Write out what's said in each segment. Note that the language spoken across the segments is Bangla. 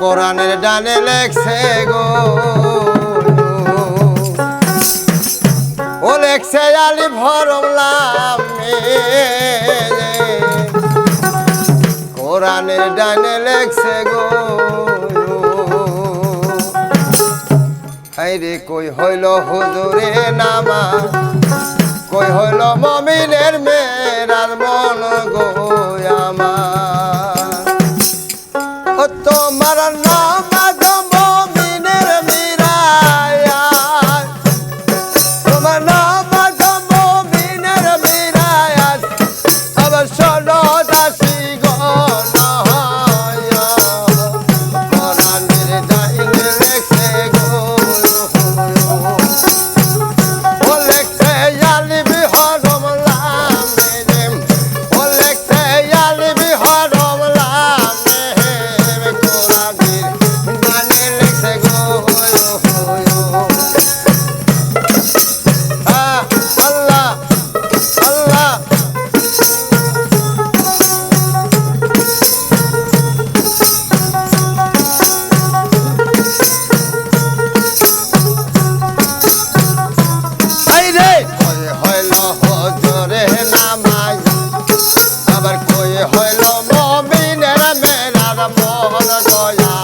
কোরআনের ডানে লেখছে গো। ও লেখছে আলি ভরলাম কোরআনের ডানে লেখছে গো। রে, কই হইল হুজুরে নামা কই হইল মমিনের মেরার মন গো আমার? তোমার দয়া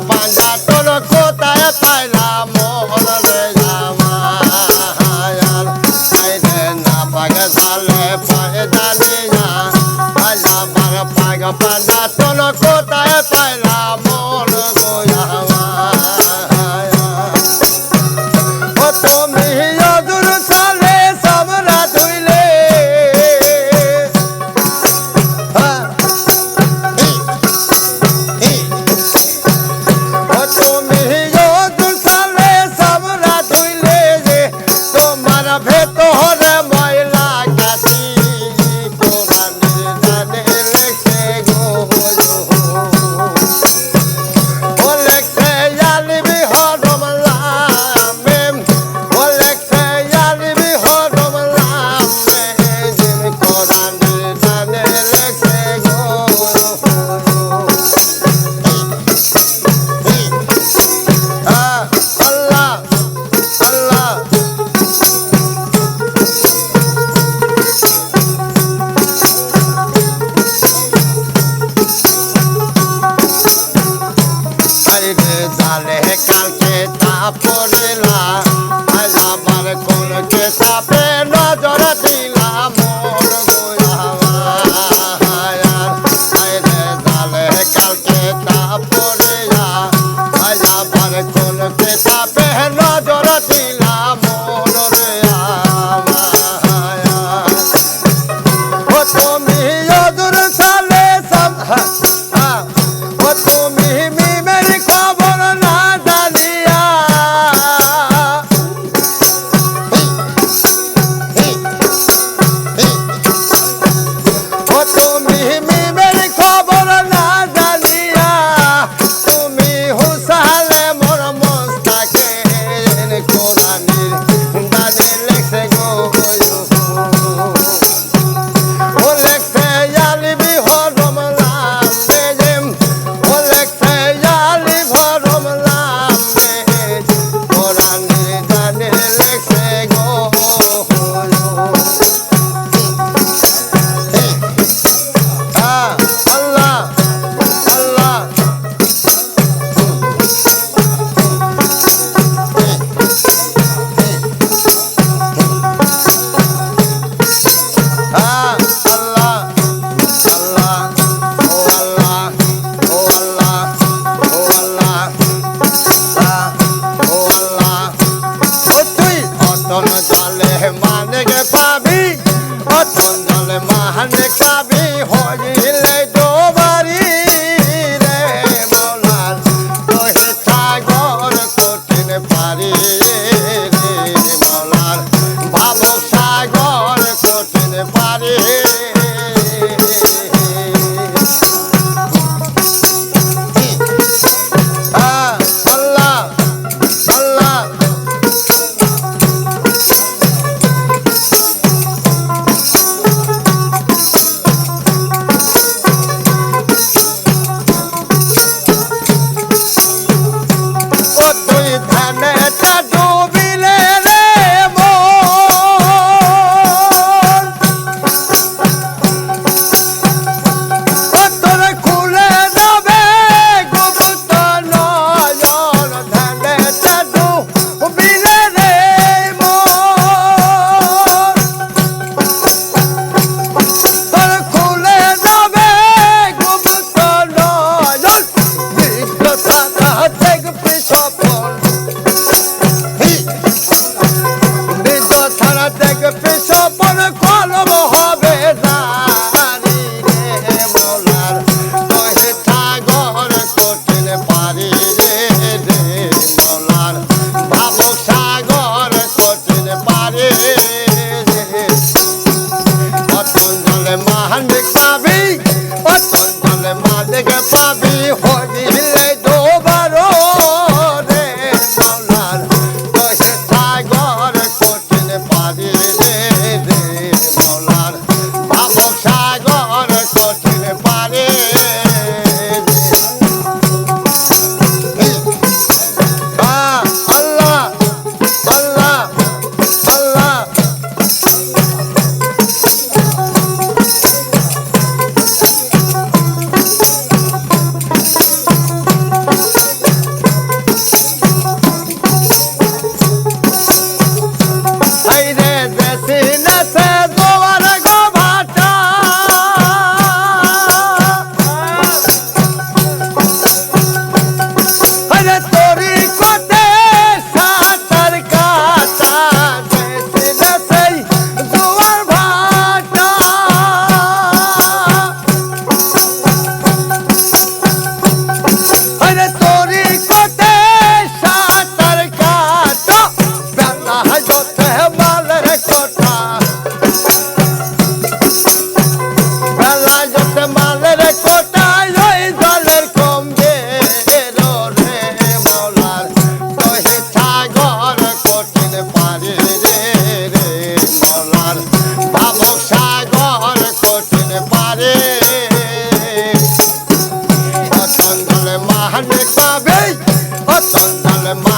panda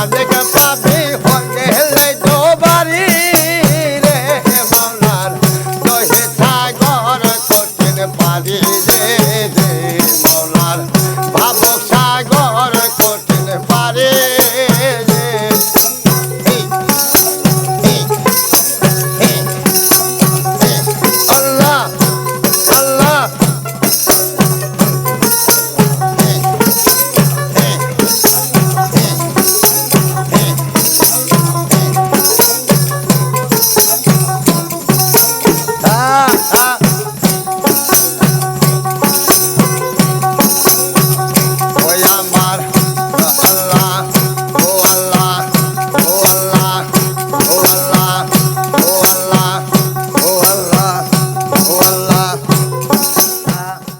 Dale,